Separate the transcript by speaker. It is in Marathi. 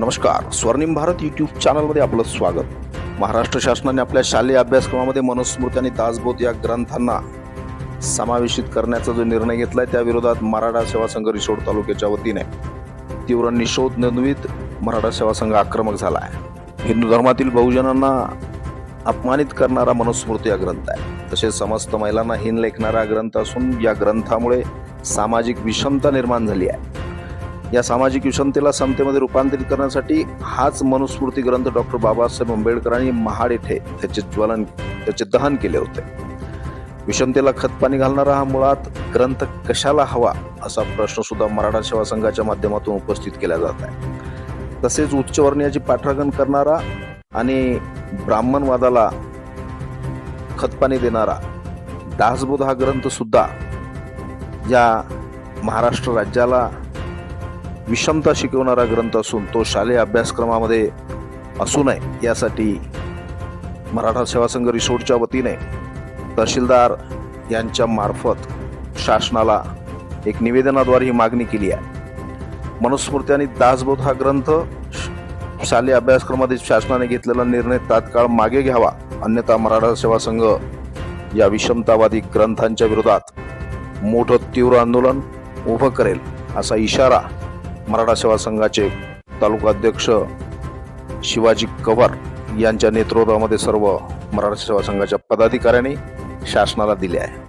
Speaker 1: नमस्कार. स्वर्णिम भारत यूट्यूब चॅनलमध्ये आपलं स्वागत. महाराष्ट्र शासनाने आपल्या शालेय अभ्यासक्रमामध्ये मनुस्मृती आणि दासबोध या ग्रंथांना समावेशित करण्याचा जो निर्णय घेतलाय त्या विरोधात मराठा सेवा संघ रिसोड तालुक्याच्या वतीने तीव्र निषोध नोंदवीत मराठा सेवा संघ आक्रमक झाला आहे हिंदू धर्मातील बहुजनांना अपमानित करणारा मनुस्मृती हा ग्रंथ आहे. तसेच समस्त महिलांना हिन लेखणारा ग्रंथ असून या ग्रंथामुळे सामाजिक विषमता निर्माण झाली आहे. या सामाजिक विषमतेला समतेमध्ये रूपांतरित करण्यासाठी हाच मनुस्फूर्ती ग्रंथ डॉक्टर बाबासाहेब आंबेडकरांनी महाड येथे त्याचे ज्वलन त्याचे दहन केले होते. विषमतेला खतपाणी घालणारा हा मुळात ग्रंथ कशाला हवा असा प्रश्न सुद्धा मराठा सेवा संघाच्या माध्यमातून उपस्थित केला जात आहे. तसेच उच्चवर्णीयाची पाठराखण करणारा आणि ब्राह्मणवादाला खतपाणी देणारा दासबोध हा ग्रंथ सुद्धा या महाराष्ट्र राज्याला विषमता शिकवणारा ग्रंथ असून तो शालेय अभ्यासक्रमामध्ये असू नये यासाठी मराठा सेवा संघ रिसोर्टच्या वतीने तहसीलदार यांच्या मार्फत शासनाला एक निवेदनाद्वारे ही मागणी केली आहे. मनुस्मृती आणि दासबोध हा ग्रंथ श- शालेय अभ्यासक्रमामध्ये शासनाने घेतलेला निर्णय तात्काळ मागे घ्यावा अन्यथा मराठा सेवा संघ या विषमतावादी ग्रंथांच्या विरोधात मोठं तीव्र आंदोलन उभं करेल असा इशारा मराठा सेवा संघाचे तालुका अध्यक्ष शिवाजी कव्हर यांच्या नेतृत्वामध्ये सर्व मराठा सेवा संघाच्या पदाधिकाऱ्यांनी शासनाला दिले आहे.